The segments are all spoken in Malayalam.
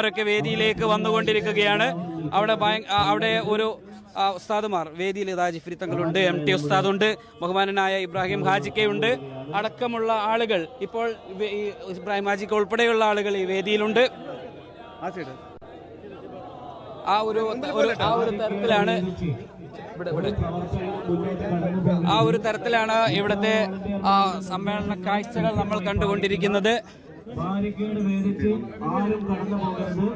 ഒക്കെ വേദിയിലേക്ക് വന്നുകൊണ്ടിരിക്കുകയാണ്? അവിടെ അവിടെ ഒരു ഉസ്താദുമാർ. വേദിയിൽ ഇതാ ജിഫ്രി തങ്ങളുണ്ട് എം ടി ഉസ്താദ് ഉണ്ട് ബഹുമാനനായ ഇബ്രാഹിം ഹാജിക്കയുണ്ട്. അടക്കമുള്ള ആളുകൾ ഇപ്പോൾ ഇബ്രാഹിം ഹാജിക്ക ഉൾപ്പെടെയുള്ള ആളുകൾ ഈ വേദിയിലുണ്ട്. ആ ഒരു ആ ഒരു തരത്തിലാണ് ആ ഒരു തരത്തിലാണ് ഇവിടുത്തെ സമ്മേളന കാഴ്ചകൾ നമ്മൾ കണ്ടുകൊണ്ടിരിക്കുന്നത്. ബാരിക്കേഡ് വേദിച്ച് ആരും കടന്നു പോകരുത്.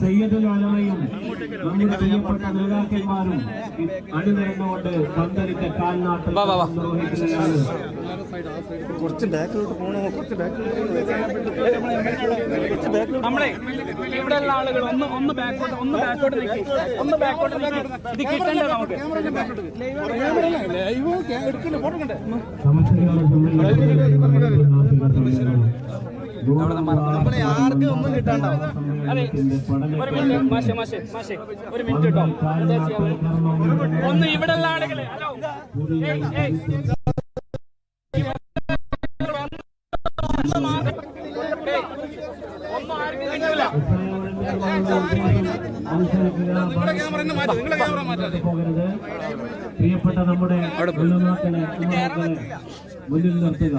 സയ്യിദുൽ ഉലമയും നമ്മുടെ പ്രിയപ്പെട്ട നേതാക്കന്മാരും അണിനിരന്നുകൊണ്ട് പന്തലിച്ച കാൽനാട്ടിൽ വാ, വാ, വാ. നിർവഹിക്കുന്നതാണ് നമ്മളെ ഇവിടെ ഉള്ള ആളുകൾ ഒന്ന് ഒന്ന് ബാക്കോട്ട് ഒന്ന് ബാക്കോട്ട് നിൽക്കി ഒന്ന് ബാക്കോട്ട് നിൽക്കി ഇത് കിട്ടണ്ടേ നമുക്ക് സമസ്തകളുടെ അതെ ഒരു മിനിറ്റ് മാഷെ മാഷെ മാഷെ ഒരു മിനിറ്റ് ഒന്ന് ഇവിടെയുള്ള ആളുകൾ ഹലോ. ഒന്ന് ഒന്നും ആർക്കും ക്യാമറ മാറ്റാതെ. പ്രിയപ്പെട്ട നമ്മുടെ മുന്നിൽ നിർത്തുക.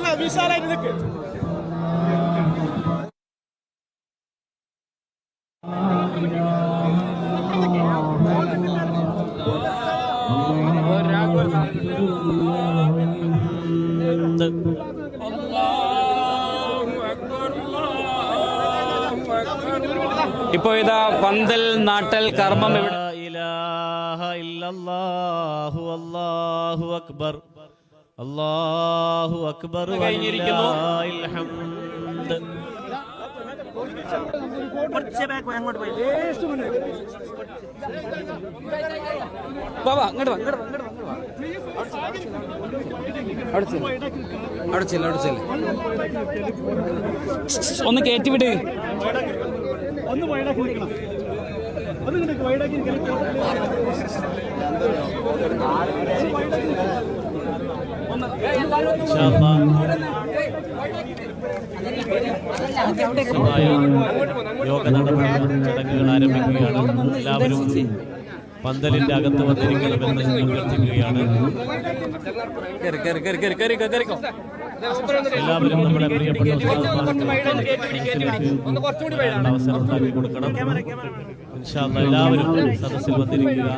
മാഷേ വിശാലായിട്ട് നിൽക്ക് ബൈ ഇപ്പോ ഇതാ പന്തൽ നാട്ടൽ കർമ്മം ഇവിടെ അല്ലാഹു അക്ബർ. അല്ലാഹു അക്ബർ കഴിഞ്ഞിരിക്കുന്നു. വാ വാ. ഒന്ന് കയറ്റി വിട്. ഒന്ന് വൈഡാക്കി നിൽക്കണം. ഒന്ന് വൈഡാക്കി യോഗ നടപടി ചടങ്ങുകൾ ആരംഭിക്കുകയാണ് എല്ലാവരും. പന്തലിന്റെ അകത്ത് വന്നിരിക്കണമെന്ന് അഭ്യർത്ഥിക്കുകയാണ് എല്ലാവരും നമ്മുടെ പ്രിയപ്പെട്ട അവസരം ഉണ്ടാക്കി കൊടുക്കണം എല്ലാവരും സദസ്സിൽ വന്നിരിക്കുക.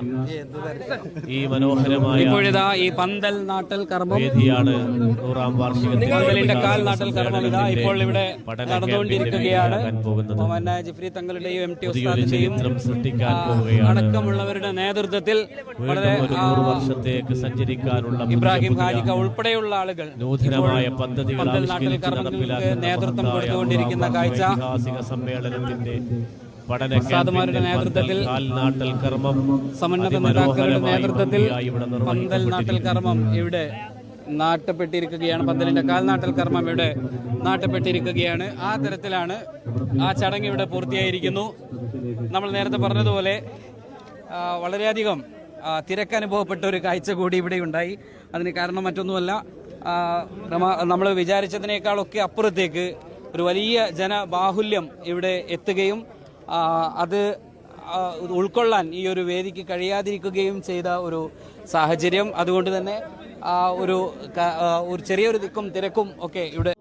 ഈ മനോഹരമായ ഇപ്പോഴിതാ ഈ പന്തൽ നാട്ടൽ കർമ്മം വേദിയാണ് നൂറാം വാർഷികത്തിന്റെ പന്തലിന്റെ കാൽ ഉദ്ഘാടന നാട്ടൽ കർമ്മം ഇതാ ഇപ്പോൾ ഇവിടെ നടന്നുകൊണ്ടിരിക്കുകയാണ്. ജിഫ്രി തങ്ങളുടെയും എം ടി ഉസ്താദിന്റെയും ചരിത്രം സൃഷ്ടിക്കാൻ പോവുകയാണ്. അടക്കമുള്ളവരുടെ നേതൃത്വത്തിൽ വളരെ നൂറ് വർഷത്തേക്ക് സഞ്ചരിക്കാനുള്ള ഇബ്രാഹിം ഹാജിക്ക ഉൾപ്പെടെയുള്ള ആളുകൾ നൂതനമായ പദ്ധതികൾ പന്തൽ നാട്ടിൽ ആവിഷ്കരിച്ച് കർമ്മങ്ങൾക്ക് നേതൃത്വം കൊടുത്തുകൊണ്ടിരിക്കുന്ന കാഴ്ച. സമ്മേളനത്തിന്റെ ഉസ്താദുമാരുടെ നേതൃത്വത്തിൽ കർമ്മം സമന്നത നേതാക്കളുടെ നേതൃത്വത്തിൽ പന്തൽ നാട്ടൽ കർമ്മം ഇവിടെ നാട്ടപ്പെട്ടിരിക്കുകയാണ്. പന്തലിന്റെ കാൽനാട്ടൽ കർമ്മം ഇവിടെ നാട്ടപ്പെട്ടിരിക്കുകയാണ്. ആ തരത്തിലാണ് ആ ചടങ്ങ് ഇവിടെ പൂർത്തിയായിരിക്കുന്നു. നമ്മൾ നേരത്തെ പറഞ്ഞതുപോലെ വളരെയധികം തിരക്ക് അനുഭവപ്പെട്ട ഒരു കാഴ്ച കൂടി ഇവിടെ ഉണ്ടായി. അതിന് കാരണം മറ്റൊന്നുമല്ല നമ്മൾ വിചാരിച്ചതിനേക്കാളൊക്കെ അപ്പുറത്തേക്ക് ഒരു വലിയ ജനബാഹുല്യം ഇവിടെ എത്തുകയും അത് ഉൾക്കൊള്ളാൻ ഈ ഒരു വേദിക്ക് കഴിയാതിരിക്കുകയും ചെയ്ത ഒരു സാഹചര്യം. അതുകൊണ്ട് തന്നെ ഒരു ഒരു ചെറിയൊരു തിക്കും തിരക്കും ഒക്കെ ഇവിടെ